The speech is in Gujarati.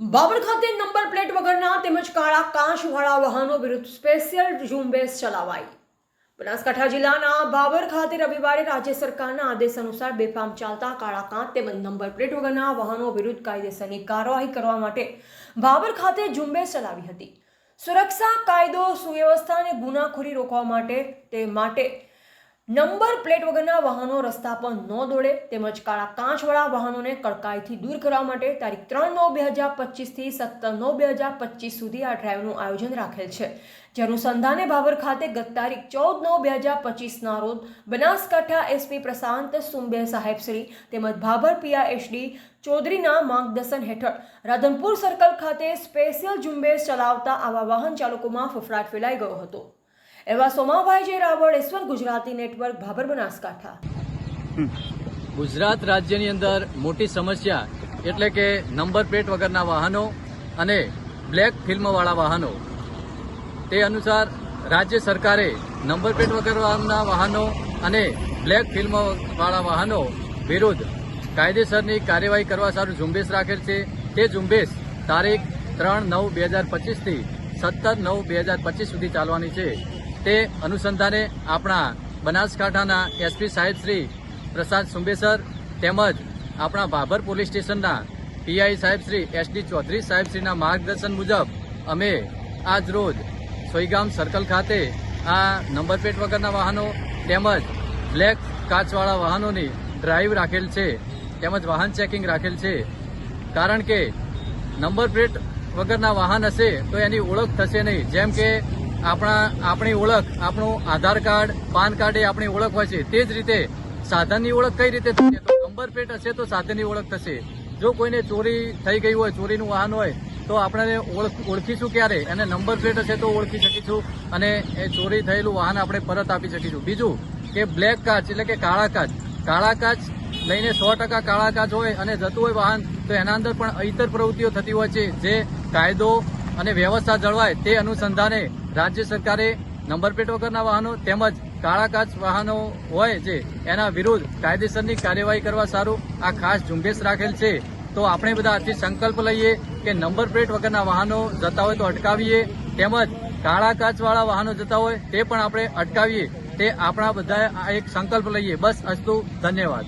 બાબર ખાતે નંબર પ્લેટ વગરના તેમજ કાળા કાંચવાળા વાહનો વિરુદ્ધ સ્પેશિયલ ઝુંબેશ ચલાવાઈ. બનાસકાંઠા જિલ્લાના બાબર ખાતે રવિવારે રાજ્ય સરકારના આદેશ અનુસાર બેફામ ચાલતા કાળા કાંચ તેમજ નંબર પ્લેટ વગરના વાહનો વિરુદ્ધ કાયદેસરની કાર્યવાહી કરવા માટે બાબર ખાતે ઝુંબેશ ચલાવી હતી. સુરક્ષા કાયદો, સુવ્યવસ્થા અને ગુનાખોરી રોકવા માટે તે માટે નંબર પ્લેટ વગરના વાહનો રસ્તા પર ન દોડે તેમજ કાળા કાંચવાળા વાહનોને કડકાઈથી દૂર કરવા માટે તારીખ ત્રણ નવ બે હજાર પચીસથી સત્તર નવ બે હજાર પચીસ સુધી આ ડ્રાઈવનું આયોજન રાખેલ છે. જેનુસંધાને ભાવર ખાતે ગત તારીખ ચૌદ નવ બે હજાર પચીસના રોજ બનાસકાંઠા એસપી પ્રશાંત સુંબે સાહેબશ્રી તેમજ ભાભર પિયા એસડી ચૌધરીના માર્ગદર્શન હેઠળ રાધનપુર સર્કલ ખાતે સ્પેશિયલ ઝુંબેશ ચલાવતા આવા વાહન ચાલકોમાં ફફડાટ ફેલાઈ ગયો હતો. એવા સોમાભાઈ જે રાવળ ઈશ્વર ગુજરાતી નેટવર્ક ભાભર બનાસકાંઠા. ગુજરાત રાજ્યની અંદર મોટી સમસ્યા એટલે કે નંબર પ્લેટ વગરના વાહનો અને બ્લેક ફિલ્મવાળા વાહનો. તે અનુસાર રાજ્ય સરકારે નંબર પ્લેટ વગરના વાહનો અને બ્લેક ફિલ્મવાળા વાહનો વિરુદ્ધ કાયદેસરની કાર્યવાહી કરવા સારું ઝુંબેશ રાખેલ છે. તે ઝુંબેશ તારીખ ત્રણ નવ બે હજાર પચીસથી સત્તર નવ બે હજાર પચીસ સુધી ચાલવાની છે. તે અનુસંધાને આપણા બનાસકાંઠાના એસપી સાહેબ શ્રી પ્રસાદ સુંબેસર તેમજ આપણા ભાભર પોલીસ સ્ટેશનના પીઆઈ સાહેબ શ્રી એસડી ચૌધરી સાહેબ શ્રીના માર્ગદર્શન મુજબ અમે આજ રોજ સોઈગામ સર્કલ ખાતે આ નંબર પ્લેટ વગરના વાહનો તેમજ બ્લેક કાચવાળા વાહનોની ડ્રાઈવ રાખેલ છે, તેમજ વાહન ચેકિંગ રાખેલ છે. કારણ કે નંબર પ્લેટ વગરના વાહન હશે તો એની ઓળખ થશે નહીં. જેમ કે આપણા, આપણી ઓળખ, આપણું આધાર કાર્ડ, પાન કાર્ડ એ આપણી ઓળખ હોય છે. તે જ રીતે સાધનની ઓળખ કઈ રીતે થશે? તો નંબર પ્લેટ હશે તો સાધનની ઓળખ થશે. જો કોઈને ચોરી થઈ ગઈ હોય, ચોરીનું વાહન હોય, તો આપણે ઓળખ, ઓળખીશું ક્યારે? એને નંબર પ્લેટ હશે તો ઓળખી શકીશું અને એ ચોરી થયેલું વાહન આપણે પરત આપી શકીશું. બીજું કે બ્લેક કાચ એટલે કે કાળા કાચ. કાળા કાચ લઈને સો ટકા કાળા કાચ હોય અને જતું હોય વાહન, તો એના અંદર પણ અહીતર પ્રવૃત્તિઓ થતી હોય છે. જે કાયદો અને વ્યવસ્થા જળવાય તે અનુસંધાને રાજ્ય સરકારે નંબર પ્લેટ વગરના વાહનો તેમજ કાળા કાચ વાહનો હોય છે એના વિરુદ્ધ કાયદેસરની કાર્યવાહી કરવા સારું આ ખાસ ઝુંબેશ રાખેલ છે. તો આપણે બધા આજથી સંકલ્પ લઈએ કે નંબર પ્લેટ વગરના વાહનો જતા હોય તો અટકાવીએ, તેમજ કાળા કાચવાળા વાહનો જતા હોય તે પણ આપણે અટકાવીએ. તે આપણા બધા એક સંકલ્પ લઈએ. બસ અસ્તુ, ધન્યવાદ.